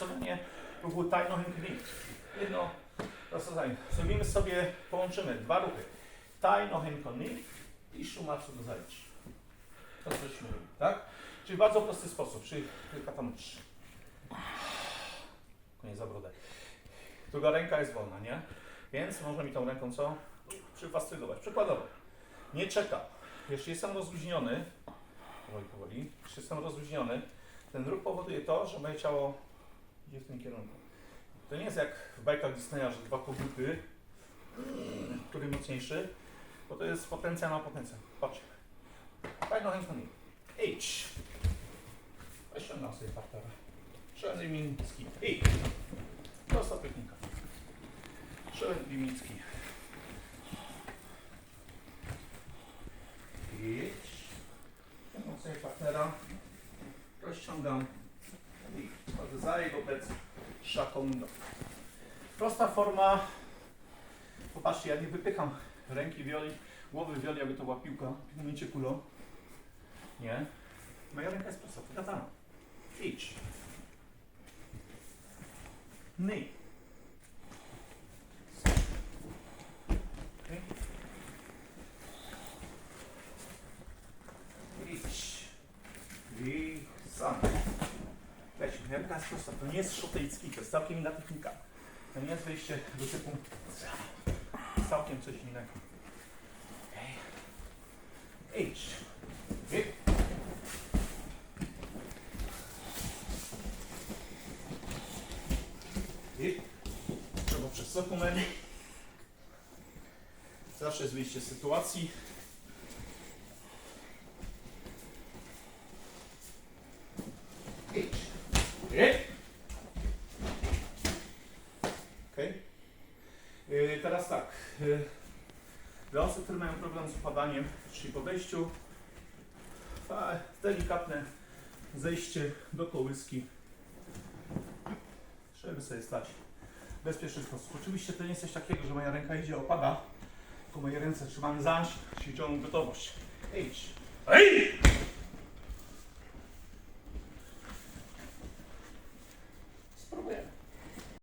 zastosowanie ruchu tajno knee. Jedno zastosowanie. Zrobimy sobie, połączymy dwa ruchy. Tajno knee i shumatsu do zajęć. To cośmy robili, tak? Czyli w bardzo prosty sposób, czyli tylko tam trzy. Koniec za brodę. Druga ręka jest wolna, nie? Więc można mi tą ręką co? Przyfastrygować. Przykładowo. Nie czekam. Jeśli jestem rozluźniony, powoli, powoli, jeśli jestem rozluźniony, ten ruch powoduje to, że moje ciało idzie w tym kierunku. To nie jest jak w bajkach Disneya, że dwa koguty, który mocniejszy, bo to jest potencjał na potencjał. Patrz. Fajno chętno mi. Idź. Ściągam sobie partnera. Szalony Miński. I. Prosta technika. Szalony Miński. Idź. Ściągam sobie partnera. Rozciągam. Jego plecy. Szakondo. Prosta forma. Popatrzcie, ja nie wypycham ręki wioli, głowy wioli, jakby to była piłka, piłnięcie kulą. Nie. Moja ręka jest prosta, katana. Idź. Ny. Okej. Idź. I sam. To nie jest szotejski, to jest całkiem inna technika. To nie jest wejście do typu całkiem coś innego. Okej. Idź. I. I trzeba przez dokument. Zawsze jest wyjście z sytuacji. Idź. I. Okej. Yy, teraz tak. Dla osób, które mają problem z upadaniem, czyli po wejściu, delikatne zejście do kołyski. Żeby sobie stać w bezpieczny sposób. Oczywiście to nie jest coś takiego, że moja ręka idzie, opada, tylko moje ręce trzymamy za, ćwiczą gotowość. Idź. Ej!